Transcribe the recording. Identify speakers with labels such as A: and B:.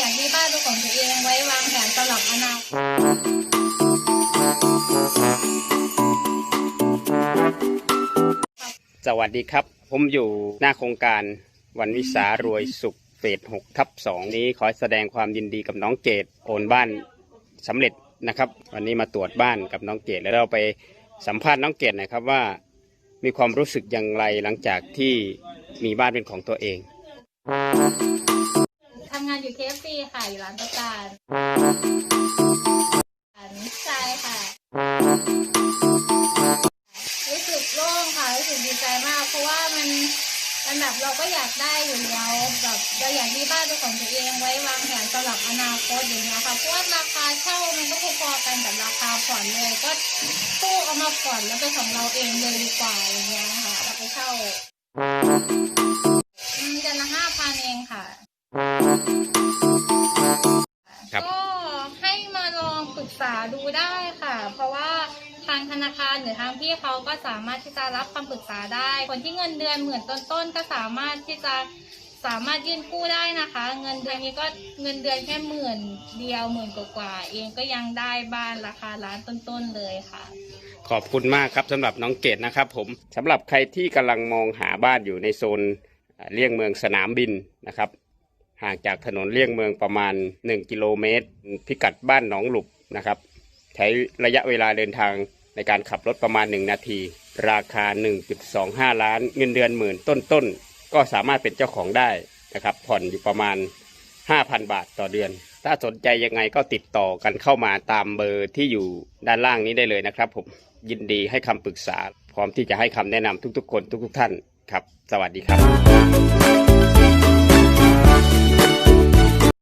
A: อยากมีบ้านเป็นของตัวเองไว้วางแผนสำหรับอนาคต
B: สวัสดีครับ ผมอยู่หน้าโครงการวันวิสารวยสุขเฟสหกทับสองนี้ขอแสดงความยินดีกับน้องเกดโอนบ้านสำเร็จนะครับ วันนี้มาตรวจบ้านกับน้องเกดแล้วเราไปสัมภาษณ์น้องเกดนะครับว่า มีความรู้สึกอย่างไรหลังจากที่มีบ้านเป็นของตัวเองำ
A: งานอยู่เคฟซีค่ะ อยู่ร้านประการใช่ค่ะ รู้สึกโล่งค่ะรู้สึกดีใจมาก เพราะว่ามันมันแบบเราก็อยากได้อยู่แล้วแบบเราอยากมีบ้านเป็นของตัวเองไว้วางแผนสำหรับอนาคตอย่างเงี้ยค่ะเพราะว่าราคาเช่ามันก็พอๆกันกับราคาผ่อนเลยก็ตู้เอามาผ่อนแล้วเป็นของเราเองเลยดีกว่าอย่างเงี้ยค่ะเราไปเช่า
B: ครับ
A: ก็ให้มาลองปรึกษาดูได้ค่ะ เพราะว่าทางธนาคารหรือทางพี่เขาก็สามารถที่จะรับคำปรึกษาได้ คนที่เงินเดือนหมื่นต้นๆก็สามารถที่จะสามารถยื่นกู้ได้นะคะ เงินเดือนนี้ก็เงินเดือนแค่หมื่นเดียวหมื่นกว่าๆเองก็ยังได้บ้านราคาล้านต้นๆเลยค่ะ
B: ขอบคุณมากครับสำหรับน้องเกดนะครับ ผมสำหรับใครที่กำลังมองหาบ้านอยู่ในโซนเอ่อเลี่ยงเมืองสนามบินนะครับ ห่างจากถนนเลี่ยงเมืองประมาณ 1 กิโลเมตร พิกัดบ้านหนองหลุบนะครับ ใช้ระยะเวลาเดินทางในการขับรถประมาณ 1 นาที ราคา 1.25 ล้าน เงินเดือนหมื่นต้นๆ ก็สามารถเป็นเจ้าของได้นะครับ ผ่อนอยู่ประมาณ 5,000 บาทต่อเดือน ถ้าสนใจยังไงก็ติดต่อกันเข้ามาตามเบอร์ที่อยู่ด้านล่างนี้ได้เลยนะครับผมยินดีให้คำปรึกษา พร้อมที่จะให้คำแนะนำทุกๆ คนทุก ๆ ท่านครับ สวัสดีครับ